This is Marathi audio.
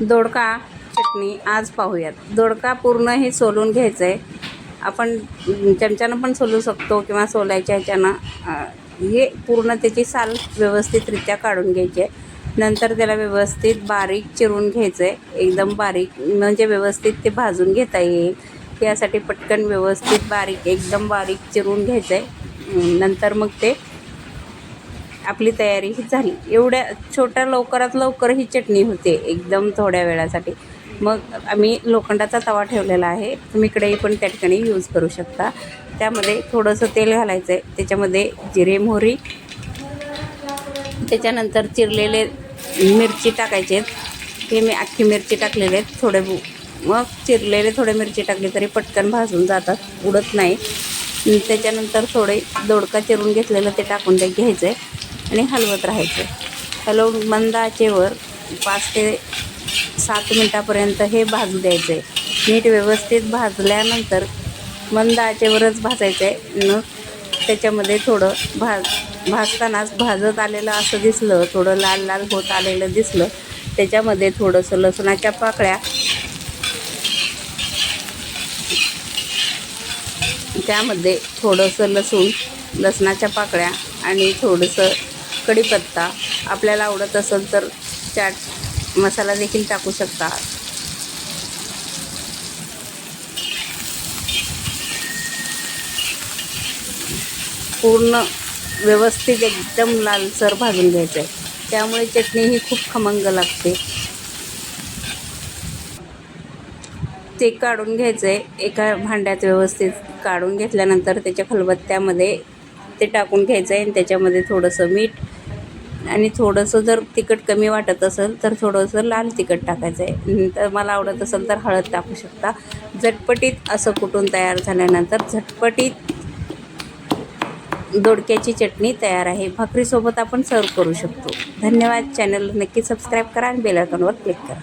दोडका चटणी आज पाहूयात. दोडका पूर्ण हे सोलून घ्यायचं आहे आपण चमच्यानं पण सोलू शकतो किंवा सोलायच्या ह्याच्यानं. हे पूर्ण त्याची साल व्यवस्थितरित्या काढून घ्यायची आहे. नंतर त्याला व्यवस्थित बारीक चिरून घ्यायचं आहे एकदम बारीक म्हणजे व्यवस्थित ते भाजून घेता येईल. यासाठी पटकन व्यवस्थित बारीक एकदम बारीक चिरून घ्यायचं आहे नंतर मग ते आपली तयारी ही झाली. एवढ्या छोट्या लवकरात लवकर ही चटणी होते एकदम थोड्या वेळासाठी. मग आम्ही लोखंडाचा तवा ठेवलेला आहे. तुम्ही इकडेही पण त्या ठिकाणी यूज करू शकता. त्यामध्ये थोडंसं तेल घालायचं आहे त्याच्यामध्ये जिरे मोहरी. त्याच्यानंतर चिरलेले मिरची टाकायचे आहेत. हे मी अख्खी मिरची टाकलेले आहेत. थोडे मग चिरलेले थोडे मिरची टाकली तरी पटकन भाजून जातात. उडत नाही. त्याच्यानंतर थोडे दोडका चिरून घेतलेलं ते टाकून ते घ्यायचं आहे आणि हलवत राहायचं हलव मंद आचेवर पाच ते सात मिनटापर्यंत हे भाजू द्यायचं आहे नीट व्यवस्थित भाजल्यानंतर मंद आचेवरच भाजायचं आहे मग त्याच्यामध्ये थोडं भाज भाजतानाच भाजत आलेलं असं दिसलं थोडं लाल लाल होत आलेलं दिसलं त्याच्यामध्ये थोडंसं लसणाच्या पाकळ्या त्यामध्ये थोडंसं लसूण लसणाच्या पाकळ्या आणि थोडंसं कढीपत्ता. आपल्याला आवडत असेल तर चाट मसाला देखील टाकू शकता. पूर्ण व्यवस्थित एकदम लालसर भाजून घ्यायचं आहे त्यामुळे चटणी ही खूप खमंग लागते. ते काढून घ्यायचं आहे एका भांड्यात व्यवस्थित काढून घेतल्यानंतर त्याच्या खलबत्त्यामध्ये ते टाकून घ्यायचं आहे आणि त्याच्यामध्ये थोडंसं मीठ आणि थोडंसं जर तिखट कमी वाटत असेल तर थोडंसं लाल तिखट टाकायचं आहे तर मला आवडत असेल तर हळद टाकू शकता. झटपटीत असं कुटून तयार झाल्यानंतर झटपटीत दोडक्याची चटणी तयार आहे. भाकरीसोबत आपण सर्व करू शकतो. धन्यवाद. चॅनल नक्की सबस्क्राईब करा आणि बेलायकॉनवर क्लिक करा.